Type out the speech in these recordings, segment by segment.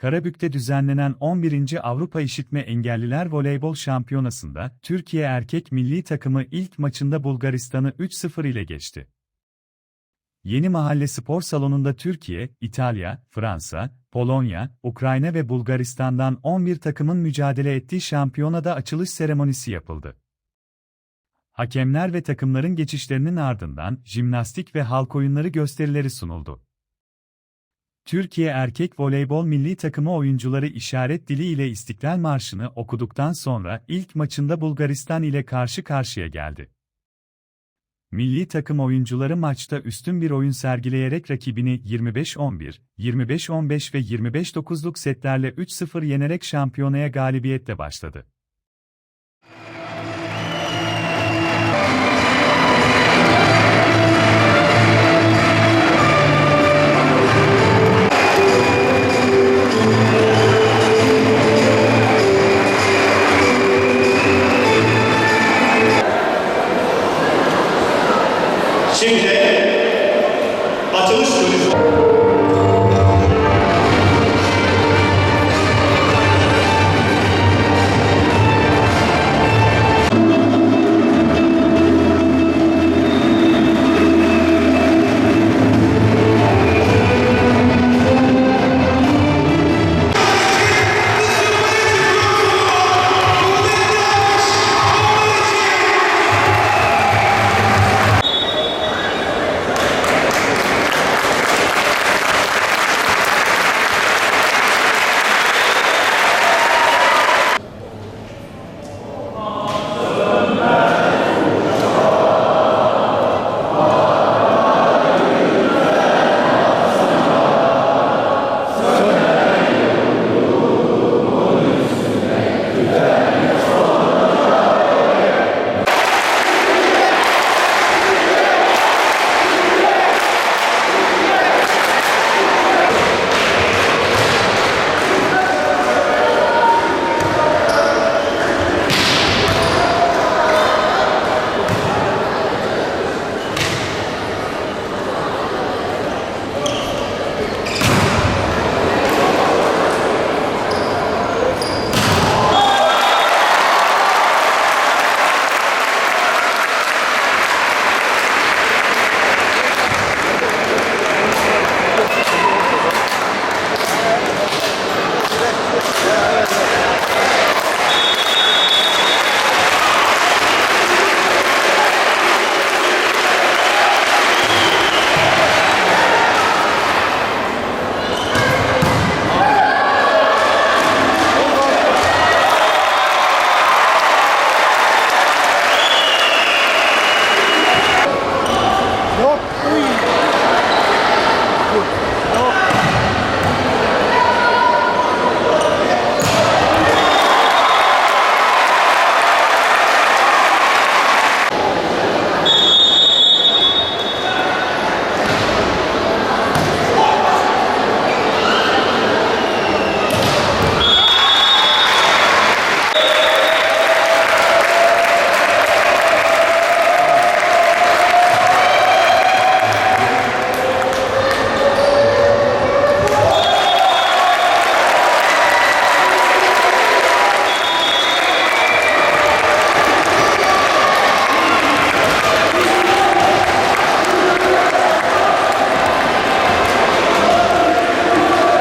Karabük'te düzenlenen 11. Avrupa İşitme Engelliler Voleybol Şampiyonası'nda Türkiye erkek milli takımı ilk maçında Bulgaristan'ı 3-0 ile geçti. Yeni Mahalle Spor Salonu'nda Türkiye, İtalya, Fransa, Polonya, Ukrayna ve Bulgaristan'dan 11 takımın mücadele ettiği şampiyonada açılış seremonisi yapıldı. Hakemler ve takımların geçişlerinin ardından jimnastik ve halk oyunları gösterileri sunuldu. Türkiye Erkek Voleybol Milli Takımı oyuncuları işaret dili ile İstiklal Marşı'nı okuduktan sonra ilk maçında Bulgaristan ile karşı karşıya geldi. Milli takım oyuncuları maçta üstün bir oyun sergileyerek rakibini 25-11, 25-15 ve 25-9'luk setlerle 3-0 yenerek şampiyonaya galibiyetle başladı. é, bateu nos cruzes.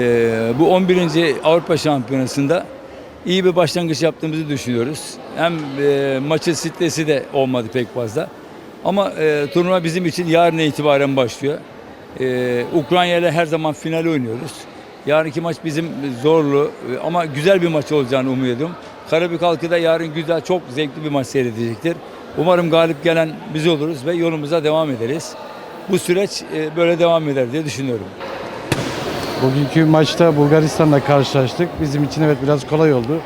Ee, bu 11. Avrupa Şampiyonası'nda iyi bir başlangıç yaptığımızı düşünüyoruz. Hem e, maçın stresi de olmadı pek fazla. Ama e, turnuva bizim için yarın itibaren başlıyor. E, Ukrayna ile her zaman final oynuyoruz. Yarınki maç bizim zorlu e, ama güzel bir maç olacağını umuyorum. Karabük halkı da yarın güzel, çok zevkli bir maç seyredecektir. Umarım galip gelen biz oluruz ve yolumuza devam ederiz. Bu süreç e, böyle devam eder diye düşünüyorum. Bugünkü maçta Bulgaristan'la karşılaştık. Bizim için evet biraz kolay oldu.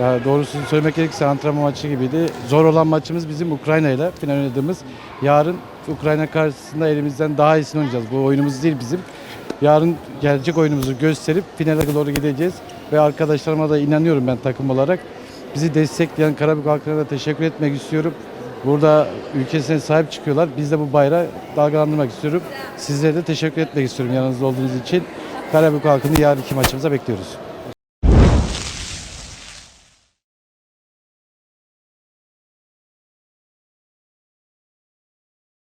Ya doğrusunu söylemek gerekirse antrenman maçı gibiydi. Zor olan maçımız bizim Ukrayna ile final oynadığımız. Yarın Ukrayna karşısında elimizden daha iyisini oynayacağız. Bu oyunumuz değil bizim. Yarın gelecek oyunumuzu gösterip finale doğru gideceğiz. Ve arkadaşlarıma da inanıyorum ben takım olarak. Bizi destekleyen Karabük halkına da teşekkür etmek istiyorum. Burada ülkesine sahip çıkıyorlar. Biz de bu bayrağı dalgalandırmak istiyorum. Sizlere de teşekkür etmek istiyorum yanınızda olduğunuz için. Karabük halkını yarınki maçımıza bekliyoruz.